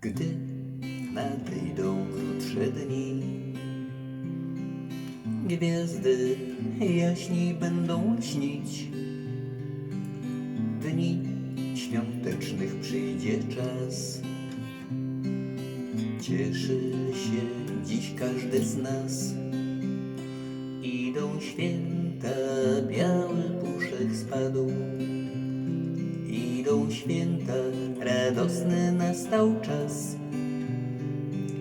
Gdy nadejdą krótsze dni, gwiazdy jaśniej będą śnić. Dni świątecznych przyjdzie czas. Cieszy się dziś każdy z nas. Idą święta, święta, radosny nastał czas.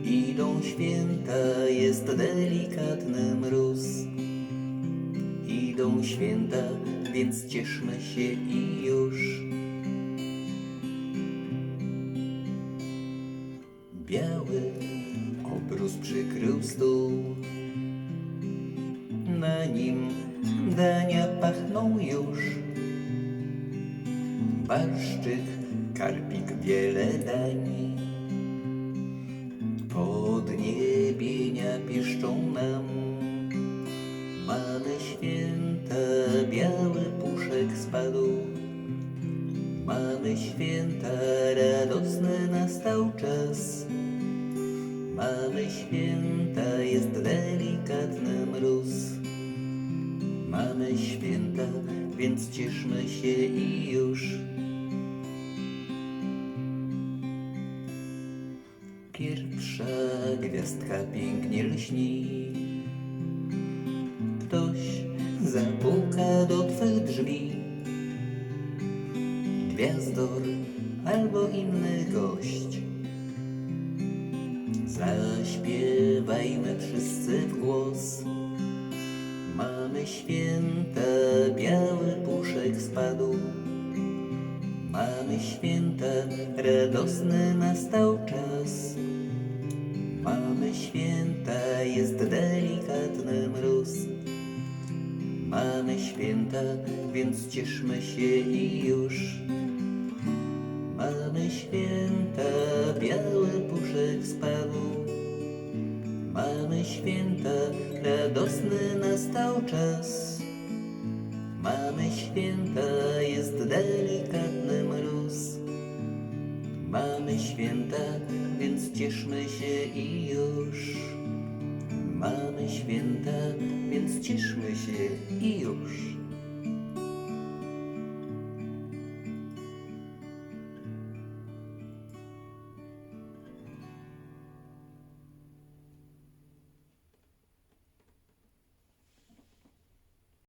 Idą święta, jest delikatny mróz. Idą święta, więc cieszmy się i już. Biały obrus przykrył stół. Na nim dania pachną już. Barszczyk, karpik, wiele dań. Podniebienia piszczą nam. Mamy święta, biały puszek spadł. Mamy święta, radosny nastał czas. Mamy święta, jest delikatny mróz. Mamy święta, więc cieszmy się i już. Pierwsza gwiazdka pięknie lśni. Ktoś zapuka do twych drzwi. Gwiazdor albo inny gość. Zaśpiewajmy wszyscy w głos. Mamy święta, biały puszek spadł. Mamy święta, radosny nastał czas. Mamy święta, jest delikatny mróz. Mamy święta, więc cieszmy się i już. Mamy święta, biały puszek spadł. Mamy święta, radosny nastał czas. Mamy święta, jest delikatny święta, więc cieszmy się i już. Mamy święta, więc cieszmy się i już.